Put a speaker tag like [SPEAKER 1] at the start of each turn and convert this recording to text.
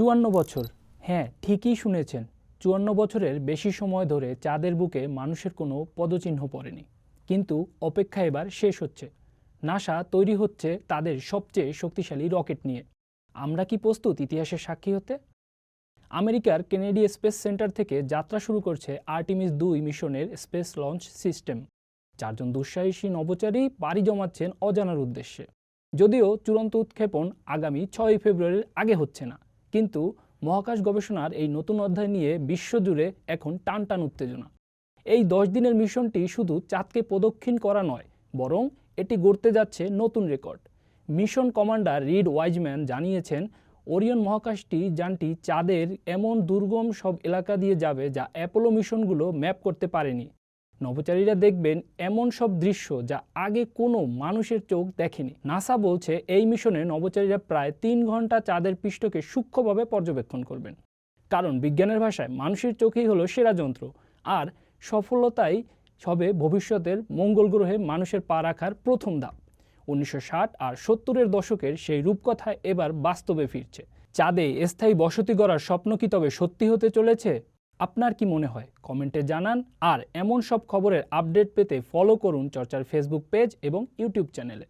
[SPEAKER 1] চুয়ান্ন বছর। হ্যাঁ ঠিকই শুনেছেন। চুয়ান্ন বছরের বেশি সময় ধরে চাঁদের বুকে মানুষের কোনো পদচিহ্ন পড়েনি। কিন্তু অপেক্ষা এবার শেষ হচ্ছে। নাসা তৈরি হচ্ছে তাদের সবচেয়ে শক্তিশালী রকেট নিয়ে। আমরা কি প্রস্তুত ইতিহাসের সাক্ষী হতে? আমেরিকার কেনেডি স্পেস সেন্টার থেকে যাত্রা শুরু করছে আর্টিমিস দুই মিশনের স্পেস লঞ্চ সিস্টেম। চারজন দুঃসাহসী নভোচারী পাড়ি জমাচ্ছেন অজানার উদ্দেশ্যে। যদিও চূড়ান্ত উৎক্ষেপণ আগামী ছয় ফেব্রুয়ারির আগে হচ্ছে না। কিন্তু মহাকাশ গবেষণার এই নতুন অধ্যায় নিয়ে বিশ্বজুড়ে এখন টান টান উত্তেজনা। এই দশ দিনের মিশনটি শুধু চাঁদকে প্রদক্ষিণ করা নয়, বরং এটি গড়তে যাচ্ছে নতুন record. Mission commander Reid Wiseman জানিয়েছেন, ওরিয়ন মহাকাশটি যানটি চাঁদের এমন দুর্গম সব এলাকা দিয়ে যাবে যা অ্যাপোলো মিশনগুলো ম্যাপ করতে পারেনি। নভোচারীরা দেখবেন এমন সব দৃশ্য যা আগে কোনো মানুষের চোখ দেখেনি। নাসা বলছে এই মিশনে নভোচারীরা প্রায় তিন ঘণ্টা চাঁদের পৃষ্ঠকে সূক্ষ্মভাবে পর্যবেক্ষণ করবেন। কারণ বিজ্ঞানের ভাষায় মানুষের চোখেই হলো সেরা যন্ত্র। আর সফলতাই হবে ভবিষ্যতের মঙ্গল গ্রহে মানুষের পা রাখার প্রথম ধাপ। উনিশশো ষাট আর সত্তরের দশকের সেই রূপকথা এবার বাস্তবে ফিরছে। চাঁদে স্থায়ী বসতি গড়ার স্বপ্ন কি তবে সত্যি হতে চলেছে? আপনার কি মনে হয়? কমেন্টে জানান। আর এমন সব খবরের আপডেট পেতে ফলো করুন চর্চার ফেসবুক পেজ এবং ইউটিউব চ্যানেলে